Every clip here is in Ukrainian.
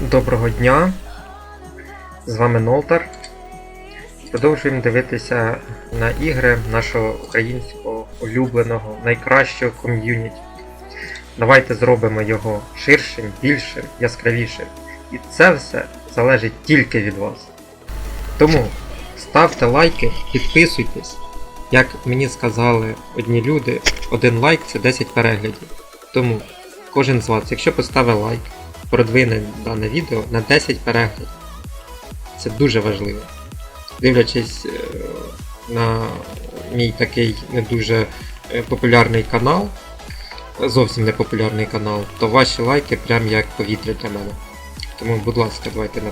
Доброго дня! З вами Нолтар. Продовжуємо дивитися на ігри нашого українського улюбленого, найкращого ком'юніті. Давайте зробимо його ширшим, більшим, яскравішим. І це все залежить тільки від вас. Тому ставте лайки, підписуйтесь. Як мені сказали одні люди, один лайк це 10 переглядів. Тому кожен з вас, якщо поставив лайк, продвине дане відео на 10 переглядів. Це дуже важливо. Дивлячись е, на мій такий не дуже е, популярний канал, зовсім не популярний канал, то ваші лайки прям як повітря для мене. Тому, будь ласка, давайте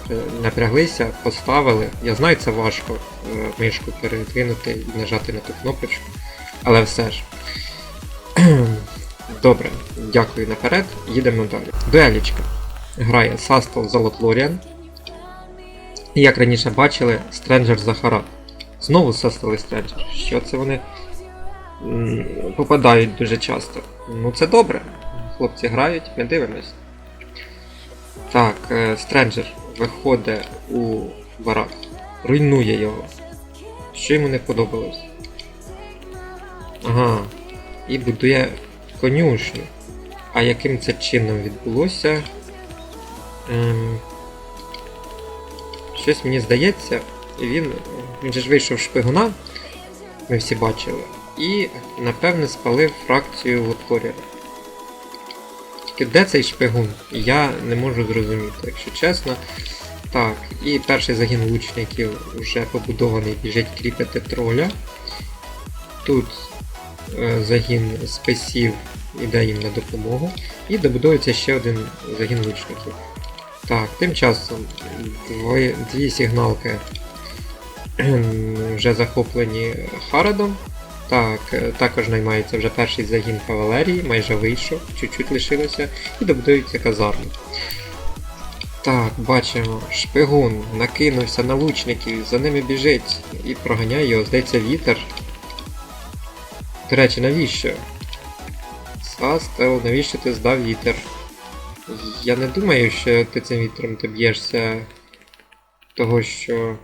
напряглися, поставили. Я знаю, це важко е, мишку передвинути і нажати на ту кнопочку, але все ж. Добре, дякую наперед, їдемо далі. Дуелічка. Грає Састел Золотлоріан. І як раніше бачили, Стренджер Захара. Знову Састел і Стренджер. Що це вони попадають дуже часто. Ну це добре. Хлопці грають, ми дивимось. Так, е, Стренджер виходить у барак, руйнує його. Що йому не подобалось? Ага. І будує конюшню. А яким це чином відбулося? Ем... Щось мені здається, він, він же ж вийшов шпигуна, ми всі бачили, і напевне спалив фракцію Лотфоріана. Тільки де цей шпигун? Я не можу зрозуміти, якщо чесно. Так, і перший загін лучників вже побудований біжить кріпити троля. Тут е, загін спесів іде їм на допомогу. І добудується ще один загін лучників. Так, тим часом дві, дві сигналки вже захоплені Харадом. Так, е, також наймається вже перший загін кавалерії, майже вийшов, чуть-чуть лишилося, і добудується казарми. Так, бачимо, шпигун накинувся на лучників, за ними біжить і проганяє його, здається, вітер. До речі, навіщо? Састел, навіщо ти здав вітер? Я не думаю, що ти цим вітром ти б'єшся того, що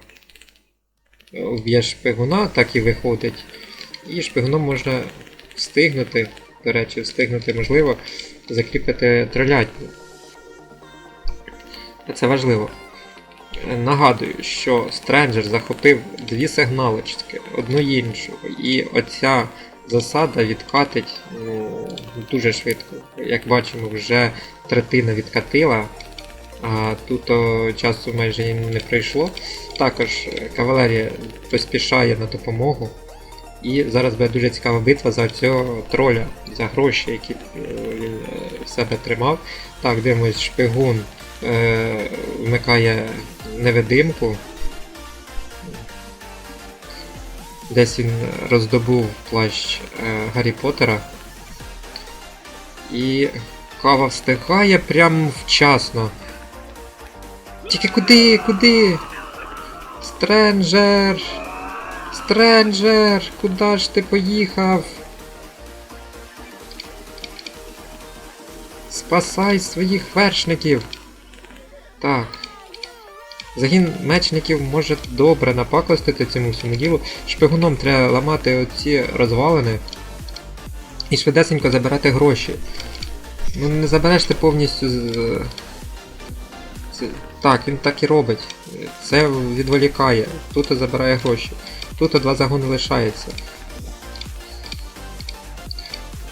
вб'єш шпигуна, так і виходить. І шпигуном можна встигнути, до речі, встигнути можливо, закріпити тролятню. Це важливо. Нагадую, що Стренджер захопив дві сигналочки, одну іншу, і оця засада відкатить ну, дуже швидко. Як бачимо, вже третина відкатила, а тут о, часу майже не пройшло. Також е, кавалерія поспішає на допомогу. І зараз буде дуже цікава битва за цього троля, за гроші, які е, він е, в себе тримав. Так, дивимось, шпигун е, вмикає невидимку. Десь він роздобув плащ е, Гаррі Поттера. І кава встигає прямо вчасно. Тільки куди, куди? Стренджер! Стренджер! Куди ж ти поїхав? Спасай своїх вершників! Так. Загін мечників може добре напакостити цьому всьому ділу. Шпигуном треба ламати оці розвалини і швидесенько забирати гроші. Ну не забереш ти повністю з. Це... Так, він так і робить. Це відволікає. Тут забирає гроші. Тут два загони лишається.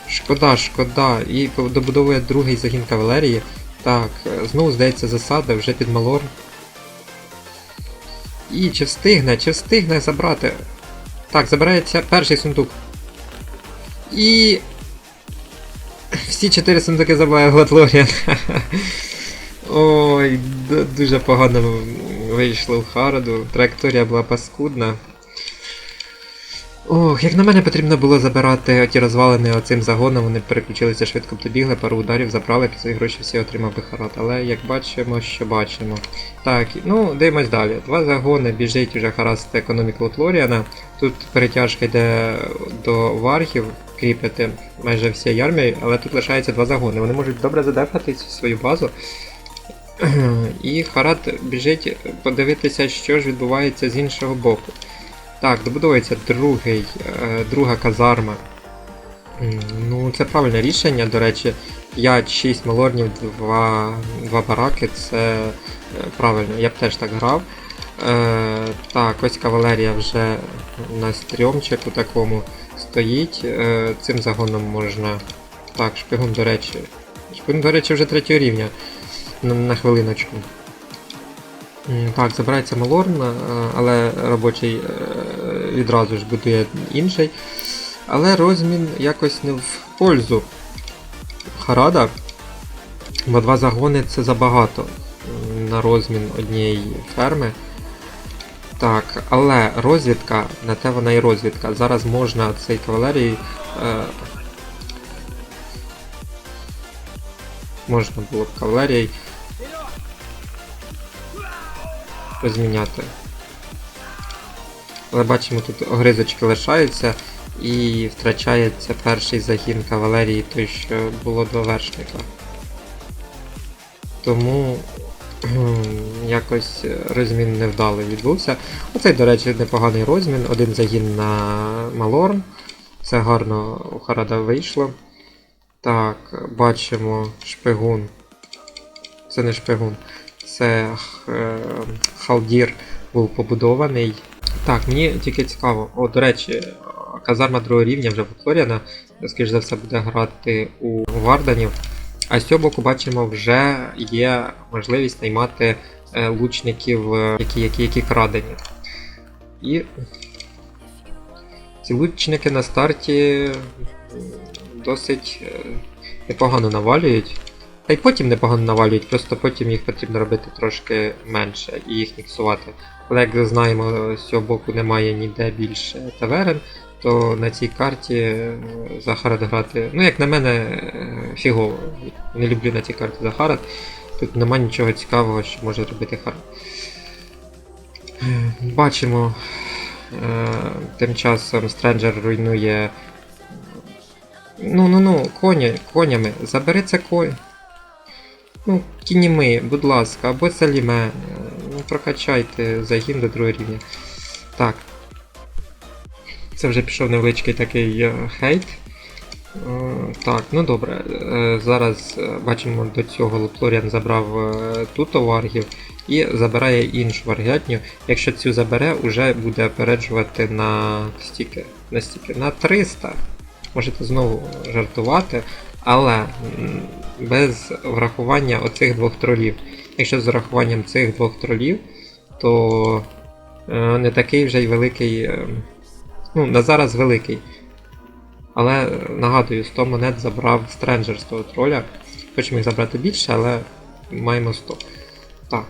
Шкода, шкода. І добудовує другий загін кавалерії. Так, знову здається засада вже під Малор. І чи встигне, чи встигне забрати? Так, забирається перший сундук. І. Всі чотири сундуки забирає Гладлоріан. Ой, дуже погано вийшло в Хараду. Траєкторія була паскудна. Ох, як на мене потрібно було забирати ті розвалини оцим загоном, вони переключилися швидко добігли, пару ударів забрали, під свої гроші всі отримав би Харат. Але як бачимо, що бачимо. Так, ну дивимось далі. Два загони біжить вже Харас та економік Лотлоріана. Тут перетяжка йде до варгів, кріпити майже всією армією, але тут лишається два загони. Вони можуть добре задефати свою базу. І Харат біжить подивитися, що ж відбувається з іншого боку. Так, добудовується другий, е, друга казарма. Ну, це правильне рішення, до речі. 5-6 малорнів, 2, 2 бараки це е, правильно, я б теж так грав. Е, так, ось кавалерія вже на стрьомчику такому стоїть. Е, цим загоном можна. Так, шпигун, до речі. Шпигун, до речі, вже третього рівня. На, хвилиночку. Так, забирається Малорн, е, але робочий е, відразу ж будує інший. Але розмін якось не в пользу Харада, бо два загони це забагато на розмін однієї ферми. Так, але розвідка, на те вона і розвідка. Зараз можна цей кавалерій. Е, можна було б кавалерій розміняти. Але бачимо, тут огризочки лишаються і втрачається перший загін кавалерії, той, що було до вершника. Тому якось розмін невдалий відбувся. Оцей, до речі, непоганий розмін. Один загін на Малорн. Це гарно у Харада вийшло. Так, бачимо шпигун. Це не шпигун. Це е, Халдір був побудований. Так, мені тільки цікаво. О, до речі, казарма другого рівня вже Флоріана, скоріш за все, буде грати у Варданів. А з цього боку бачимо, вже є можливість наймати е, лучників, е, які, які, які крадені. І ці лучники на старті досить е, непогано навалюють. Та й потім непогано навалюють, просто потім їх потрібно робити трошки менше і їх міксувати. Але як знаємо, з цього боку немає ніде більше таверен, то на цій карті е, Захарат грати, ну як на мене, е, фігово. Не люблю на цій карті Захарат. Тут нема нічого цікавого, що може робити Харат. Е, Бачимо, тим часом Стренджер руйнує. Ну ну ну, коні, конями. Забери це конь. Ну, кініми, будь ласка, або саліме. Е, Ну, прокачайте загін до другого рівня. Так. Це вже пішов невеличкий такий е, хейт. Е, Так, ну добре. Е, Зараз бачимо до цього Лоплоріан забрав тут варгів і забирає іншу варгятню. Якщо цю забере, вже буде опереджувати на стільки, на стільки, на 300. Можете знову жартувати, але без врахування оцих двох тролів. Якщо з врахуванням цих двох тролів, то не такий вже й великий. Ну, на зараз великий. Але нагадую, 100 монет забрав Стренджер з того троля. Хочемо їх забрати більше, але маємо 100. Так.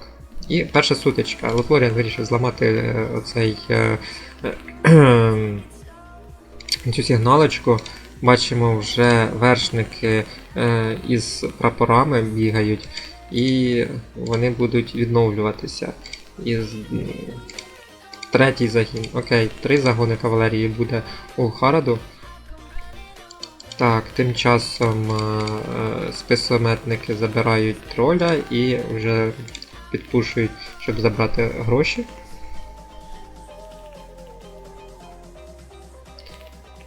І перша сутичка. Лотлоріан вирішив зламати е, оцей е, е, цю сигналочку. Бачимо, вже вершники е, із прапорами бігають, і вони будуть відновлюватися. М, третій загін. Окей, три загони кавалерії буде у Хараду. Так, тим часом е, е, списометники забирають троля і вже підпушують, щоб забрати гроші.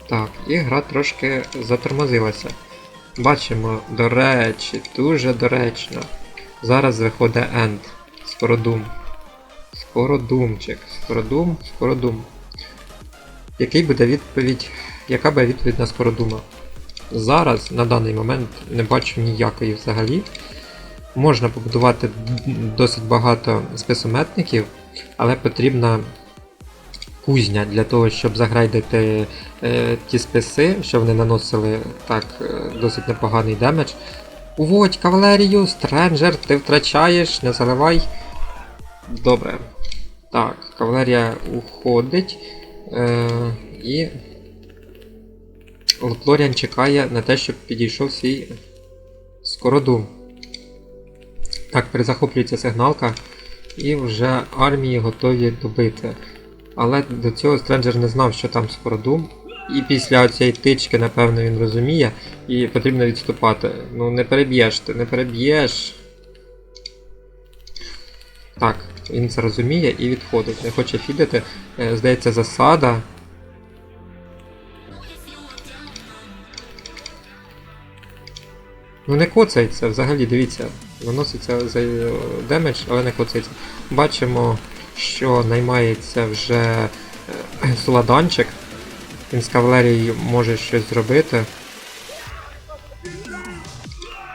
Так, і гра трошки затормозилася. Бачимо, до речі, дуже доречно. Зараз виходить Енд. Скородум. Скородумчик. Скородум, скородум. Який буде відповідь. Яка буде відповідь на скородума? Зараз, на даний момент, не бачу ніякої взагалі. Можна побудувати досить багато списометників, але потрібна кузня для того, щоб заграйдити е, ті списи, що вони наносили так е, досить непоганий демедж. Уводь кавалерію, стренджер, ти втрачаєш, не заливай. Добре. Так, кавалерія уходить. Е, і Лотлоріан чекає на те, щоб підійшов свій скородум. Так, перезахоплюється сигналка, і вже армії готові добити. Але до цього Стренджер не знав, що там скородум. І після цієї тички, напевно, він розуміє, і потрібно відступати. Ну не переб'єш ти, не переб'єш. Так, він це розуміє і відходить. Не хоче фідити. Е, Здається, засада. Ну не коцається взагалі, дивіться. Наноситься за е, демедж, але не коцається. Бачимо, що наймається вже е, Суладанчик. Він з кавалерії може щось зробити.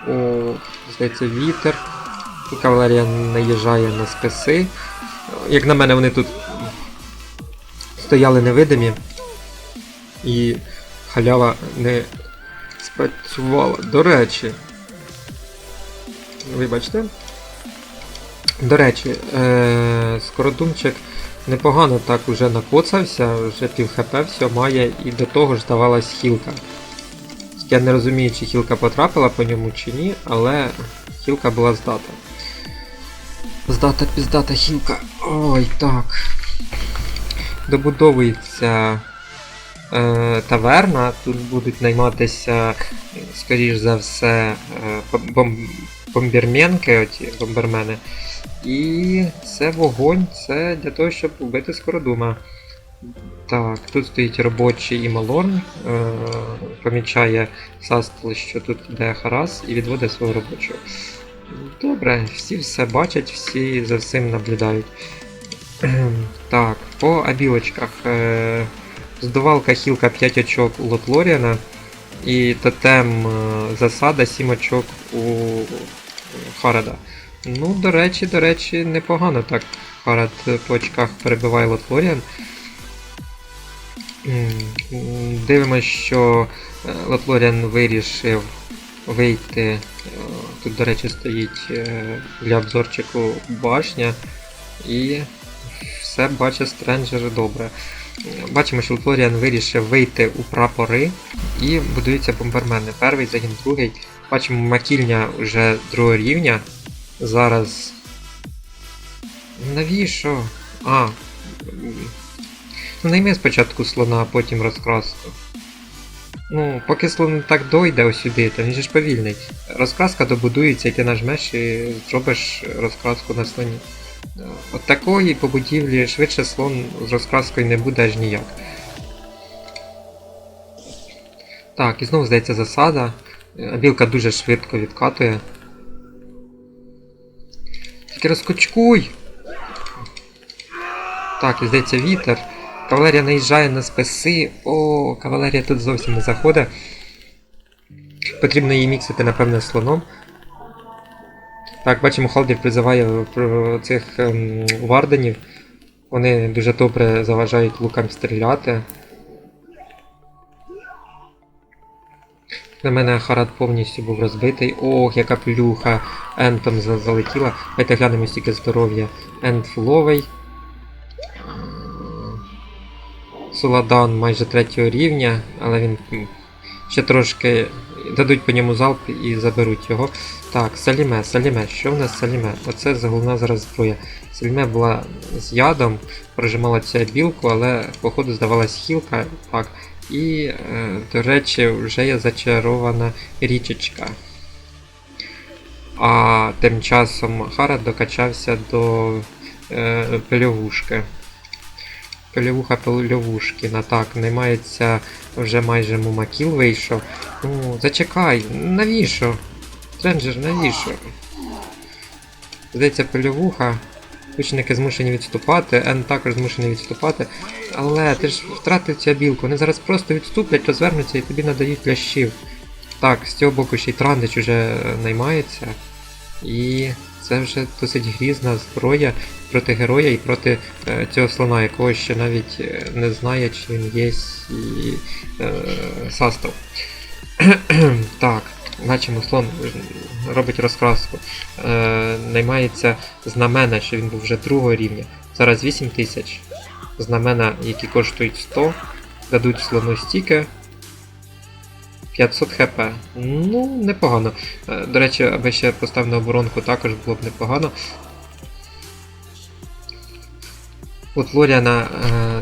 О, здається, вітер. І кавалерія наїжджає на списи. Як на мене, вони тут стояли невидимі. І халява не спрацювала. До речі. Вибачте. До речі, е- скородумчик непогано так уже накоцався, вже пів хп все має і до того ж давалась хілка. Я не розумію, чи хілка потрапила по ньому чи ні, але хілка була здата. Здата піздата хілка. Ой, так. Добудовується е, таверна. Тут будуть найматися, скоріш за все, е, бом- бомберменки, оті бомбермени. І це вогонь, це для того, щоб вбити скородума. Так, тут стоїть робочий і Малорн, е, помічає Састл, що тут йде Харас і відводить свого робочого. Добре, всі все бачать, всі за всім наблюдають. так, по обілочках. Е, здувалка хілка 5 очок у Лотлоріана і тотем е, засада 7 очок у Харада. Ну, до речі, до речі, непогано так Харад по очках перебиває Лотлоріан. Дивимось, що е, Латлоріан вирішив вийти. е, Тут, до речі, стоїть е, для обзорчику башня. І все бачить Стренджер добре. Бачимо, що Латлоріан вирішив вийти у прапори і будуються бомбермени. Перший загін, другий. Бачимо, макільня вже другого рівня. Зараз. Навіщо? А. Ну, найми спочатку слона, а потім розкраску. Ну, поки слон не так дойде ось сюди, то він же ж повільний. Розкраска добудується, і ти нажмеш і зробиш розкраску на слоні. От такої по будівлі швидше слон з розкраскою не буде аж ніяк. Так, і знову здається засада. Білка дуже швидко відкатує. Тільки розкочкуй! Так, і здається вітер. Кавалерія наїжджає на списи. О, кавалерія тут зовсім не заходить. Потрібно її міксити, напевне, слоном. Так, бачимо, Халдір призиває цих ем, варденів. Вони дуже добре заважають лукам стріляти. На мене Харат повністю був розбитий. Ох, яка плюха. Ентом залетіла. Давайте глянемо стільки здоров'я. Ент фуловий. Суладан майже третього рівня, але він ще трошки дадуть по ньому залп і заберуть його. Так, Саліме, Саліме, що в нас Саліме? Оце головна зараз зброя. Саліме була з ядом, прожимала цю білку, але походу здавалась хілка. Так. І, е, до речі, вже є зачарована річечка. А тим часом Харат докачався до е, пельовушки. Пельовуха пельовушкіна. Так, наймається вже майже мумакіл вийшов. Ну, зачекай, навіщо? Тренджер, навіщо? Здається, пельовуха. Лучники змушені відступати, Н також змушений відступати. Але ти ж втратив цю білку. Вони зараз просто відступлять, розвернуться і тобі надають лящів. Так, з цього боку ще й Трандич уже наймається. І це вже досить грізна зброя проти героя і проти е, цього слона, якого ще навіть е, не знає, чи він є і е, састав. так, бачимо, слон робить розкраску. Е, наймається знамена, що він був вже другого рівня. Зараз 8 тисяч. Знамена, які коштують 100, дадуть слону стільки. 500 хп. Ну, непогано. Е, до речі, аби ще постав на оборонку, також було б непогано. От Лоріана е,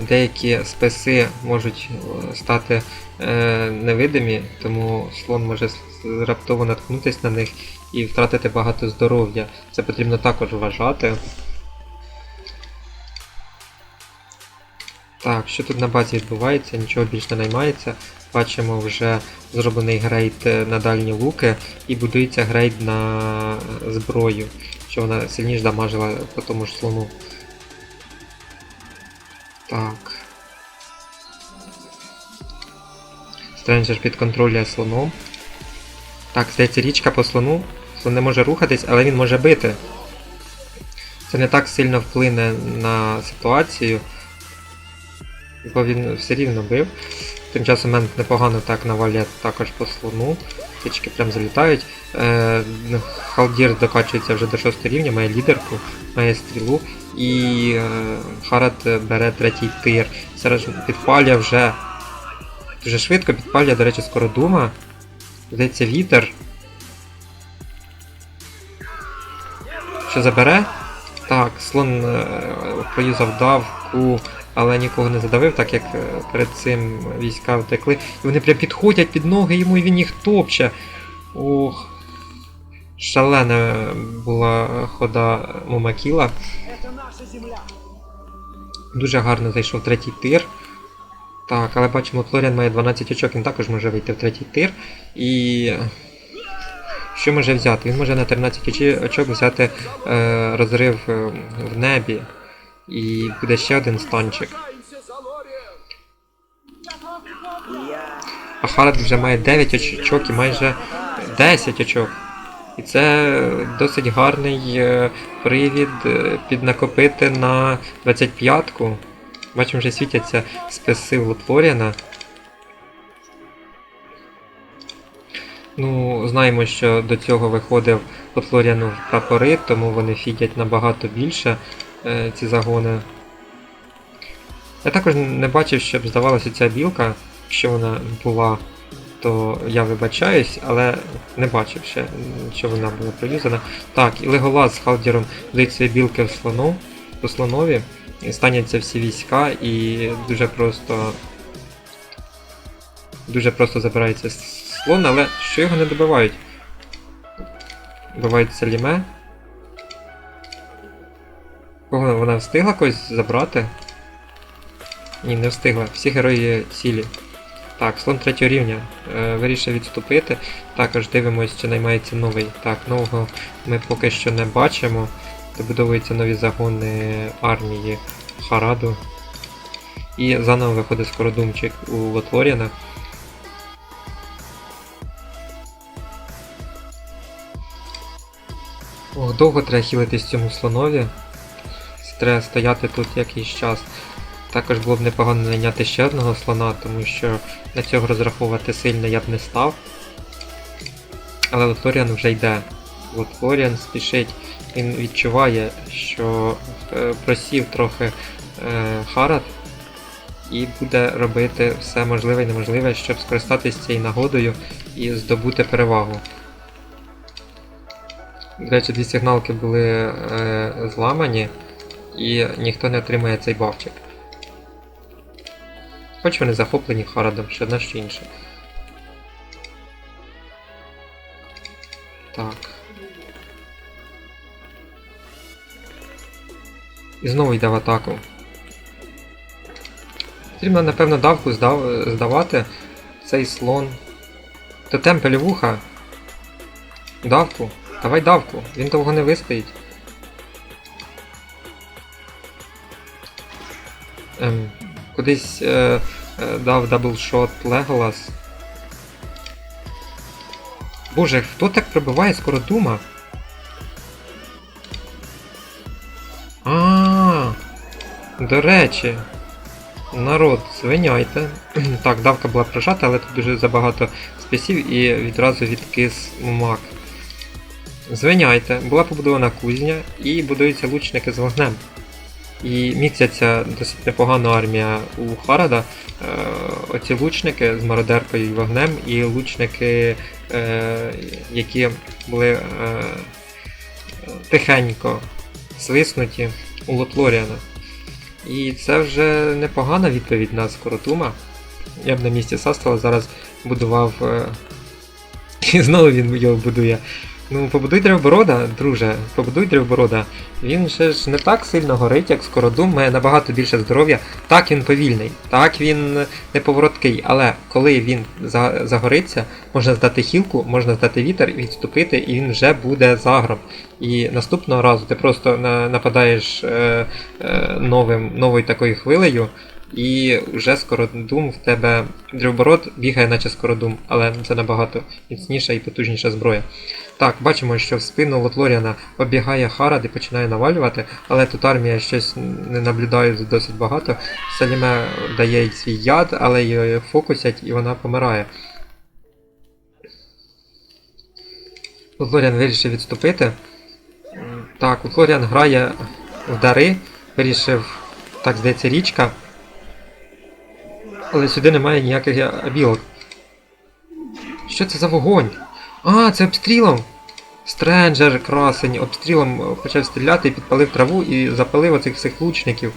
деякі списи можуть е, стати невидимі, тому слон може раптово наткнутися на них і втратити багато здоров'я. Це потрібно також вважати. Так, що тут на базі відбувається, нічого більше не наймається. Бачимо вже зроблений грейд е, на дальні луки і будується грейд на зброю, що вона сильніше дамажила по тому ж слону. Так. Стренджер підконтролює слоном. Так, здається, річка по слону. Слон не може рухатись, але він може бити. Це не так сильно вплине на ситуацію, бо він все рівно бив. Тим часом мен непогано так навалює також по слону. Птички прям залітають. Е, Халдір докачується вже до 6 рівня, має лідерку, має стрілу. І е, Харат бере третій тир. Зараз підпалює вже дуже швидко, підпалює, до речі, скоро дума. Здається, вітер. Що забере? Так, слон е, проюзав давку, але нікого не задавив, так як е, перед цим війська втекли. І вони прям підходять під ноги йому і він їх топче. Ох. Шалена була хода Мумакіла. Дуже гарно зайшов третій тир. Так, але бачимо, Флоріан має 12 очок, він також може вийти в третій тир. І. Що може взяти? Він може на 13 очок взяти е, розрив е, в небі. І буде ще один станчик. А Харат вже має 9 очок і майже 10 очок. І це досить гарний е, привід е, піднакопити на 25-ку. Бачимо, вже світяться списи Лотворіана. Ну, знаємо, що до цього виходив Лотворіану в прапори, тому вони фідять набагато більше ці загони. Я також не бачив, щоб здавалося ця білка, якщо вона була, то я вибачаюсь, але не бачив ще, що вона була проюзана. Так, і Леголас з Халдіром дають свої білки в слону, у слонові, і станяться всі війська і дуже просто. Дуже просто забирається слон, але що його не добивають? Добивають Саліме. Кого вона встигла когось забрати? Ні, не встигла. Всі герої цілі. Так, слон третього рівня. Е, вирішив відступити. Також дивимось, чи наймається новий. Так, нового ми поки що не бачимо. Добудовуються нові загони армії Хараду. І заново виходить скородумчик у Лотворіна. Ох, довго треба хілитись цьому слонові. Треба стояти тут якийсь час. Також було б непогано найняти ще одного слона, тому що на цього розраховувати сильно я б не став. Але Лотворіан вже йде. Лотворіан спішить, він відчуває, що е, просів трохи е, Харат і буде робити все можливе і неможливе, щоб скористатися цією нагодою і здобути перевагу. До речі, дві сигналки були е, зламані, і ніхто не отримає цей бавчик. Хоч вони захоплені Харадом, що одна, що інше. Так. І знову йде в атаку. Потрібно, напевно, давку здав, здавати. Цей слон. Тотем пелювуха. Давку. Давай давку, він довго не вистоїть. Ем, кудись е, е, дав даблшот Леголас. Боже, хто так пробиває скоро дума? А, -а, а до речі. Народ, звиняйте. так, давка була прожата, але тут дуже забагато списів і відразу відкис мак. Звиняйте, була побудована кузня і будуються лучники з вогнем. І міксяться досить непогано армія у Харада. Е, оці лучники з мародеркою і вогнем, і лучники, е, які були е, тихенько свиснуті у Лотлоріана. І це вже непогана відповідь на Скоротума. Я б на місці Састала зараз будував. І знову він його будує Ну, побудуй древоборода, друже, побудуй древоборода. Він ще ж не так сильно горить, як скородум, має набагато більше здоров'я. Так він повільний, так він неповороткий, але коли він за- загориться, можна здати хілку, можна здати вітер, відступити, і він вже буде загром. І наступного разу ти просто на- нападаєш е, е, новим, новою такою хвилею, і вже скородум в тебе древоборот бігає, наче скородум, але це набагато міцніша і потужніша зброя. Так, бачимо, що в спину Лотлоріана оббігає Харад і починає навалювати, але тут армія щось не наблюдає досить багато. Саліме дає їй свій яд, але її фокусять і вона помирає. Лотлоріан вирішив відступити. Так, Лотлоріан грає в дари, вирішив, так здається, річка. Але сюди немає ніяких абілок. Що це за вогонь? А, це обстрілом! Стренджер красень обстрілом почав стріляти підпалив траву і запалив оцих всіх лучників.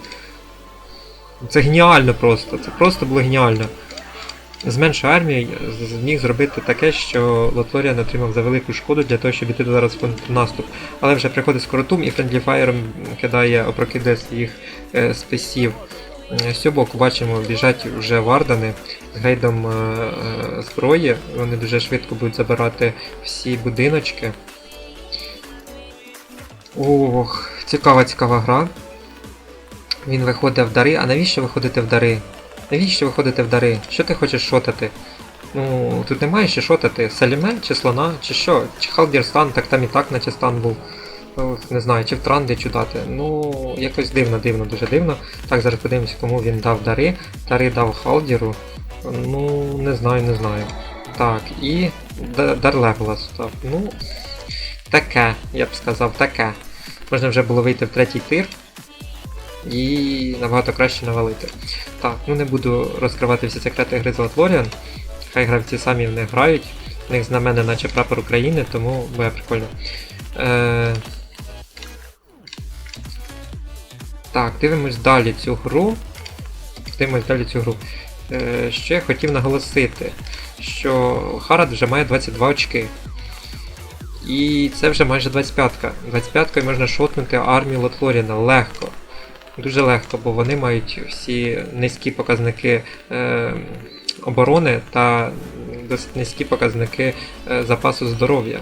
Це геніально просто, це просто було геніально. З меншою армією зміг зробити таке, що Лотлоріан отримав за велику шкоду для того, щоб іти зараз в контрнаступ. Але вже приходить скоротум і Френдлі Фаєром кидає, опрокидає своїх е, списів. Е, З цього боку бачимо, біжать вже вардани з грейдом е, е, зброї. Вони дуже швидко будуть забирати всі будиночки. Ох, цікава, цікава гра. Він виходить в дари. А навіщо виходити в дари? Навіщо виходити в дари? Що ти хочеш шотати? Ну, тут немає ще шотати. Саліме, чи слона, чи що? Чи Халдір стан, так там і так наче стан був. Не знаю, чи в транди чудати. Ну, якось дивно, дивно, дуже дивно. Так, зараз подивимося, кому він дав дари. Дари дав Халдіру. Ну, не знаю, не знаю. Так, і Д- дар Леголас став. Ну, таке, я б сказав, таке. Можна вже було вийти в третій тир і набагато краще навалити. Так, ну не буду розкривати всі секрети гри з Хай гравці самі в них грають. У них знамена наче прапор України, тому буде прикольно. Е... Так, дивимось далі цю гру. Дивимось далі цю гру. Е, я хотів наголосити, що Харад вже має 22 очки. І це вже майже 25-ка. 25-кою можна шотнути армію Лотлоріна легко. Дуже легко, бо вони мають всі низькі показники е, оборони та досить низькі показники е, запасу здоров'я.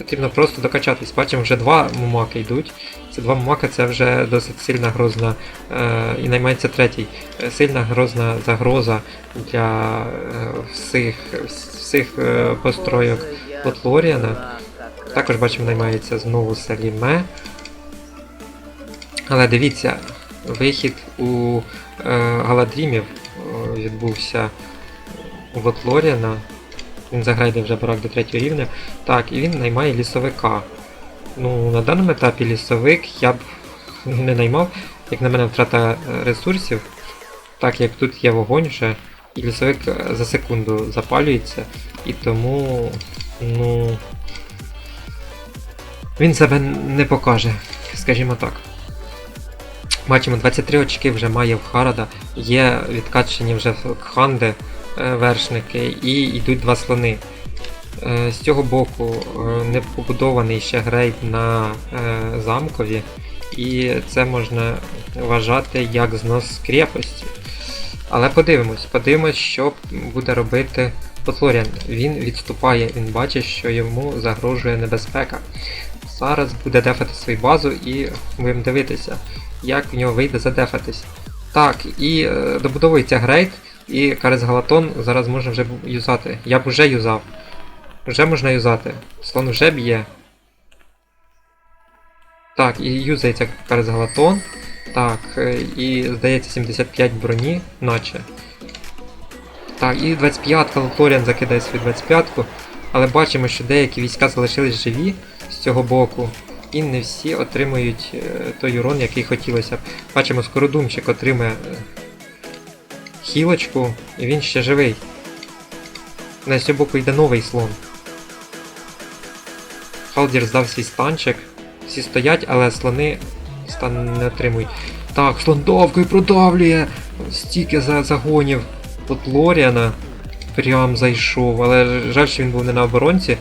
Потрібно просто докачатись. Бачимо, вже два мумаки йдуть. Це два мумаки це вже досить сильна грозна. Е, і наймається третій. Е, Сильна грозна загроза для е, всіх, всіх е, постройок Лотлоріана. Також бачимо, наймається знову Саліме. Але дивіться, вихід у е, Галадрімів е, відбувся у Лотлоріана. Він заграє вже барак до третього рівня. Так, і він наймає лісовика. Ну, на даному етапі лісовик я б не наймав, як на мене втрата е, ресурсів. Так як тут є вогонь вже, і лісовик е, за секунду запалюється, і тому. ну. Він себе не покаже, скажімо так. Бачимо, 23 очки вже має в Харада, є відкачені вже в Кханди е, вершники і йдуть два слони. Е, З цього боку е, не побудований ще грейд на е, замкові, і це можна вважати як знос крепості. Але подивимось, подивимось, що буде робити Потлорян. Він відступає, він бачить, що йому загрожує небезпека. Зараз буде дефати свою базу і будемо дивитися, як в нього вийде задефатись. Так, і е, добудовується грейд, і Карес Галатон зараз можна вже юзати. Я б вже юзав. Вже можна юзати. Слон вже б'є. Так, і юзається Карес Галатон. Так, е, і здається 75 броні, наче. Так, і 25-ка Лотлоріан закидає свою 25-ку. Але бачимо, що деякі війська залишились живі з цього боку. І не всі отримують е, той урон, який хотілося б. Бачимо, скородумчик отримає е, хілочку, і він ще живий. На цього боку йде новий слон. Халдір здав свій станчик. Всі стоять, але слони стан не отримують. Так, слон давкою продавлює! Стільки за загонів от Лоріана. прям зайшов, але жаль, що він був не на оборонці.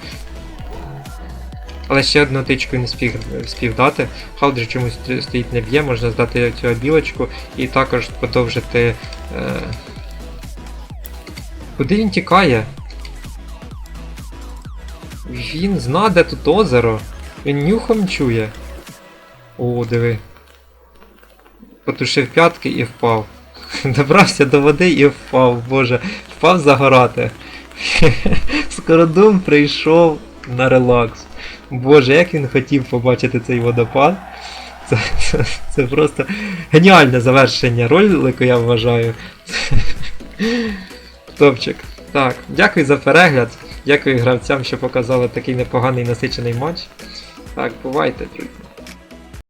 Але ще одну тичку не спів, спів дати. Халдрі чомусь стоїть не б'є, можна здати цю білочку і також подовжити. Е... Куди він тікає? Він зна, де тут озеро. Він нюхом чує. О, диви. Потушив п'ятки і впав. Добрався до води і впав, боже, впав загорати. Скородум прийшов на релакс. Боже, як він хотів побачити цей водопад. Це, це, це просто геніальне завершення ролику, я вважаю. Топчик. Так, дякую за перегляд. Дякую гравцям, що показали такий непоганий насичений матч. Так, бувайте, друзі.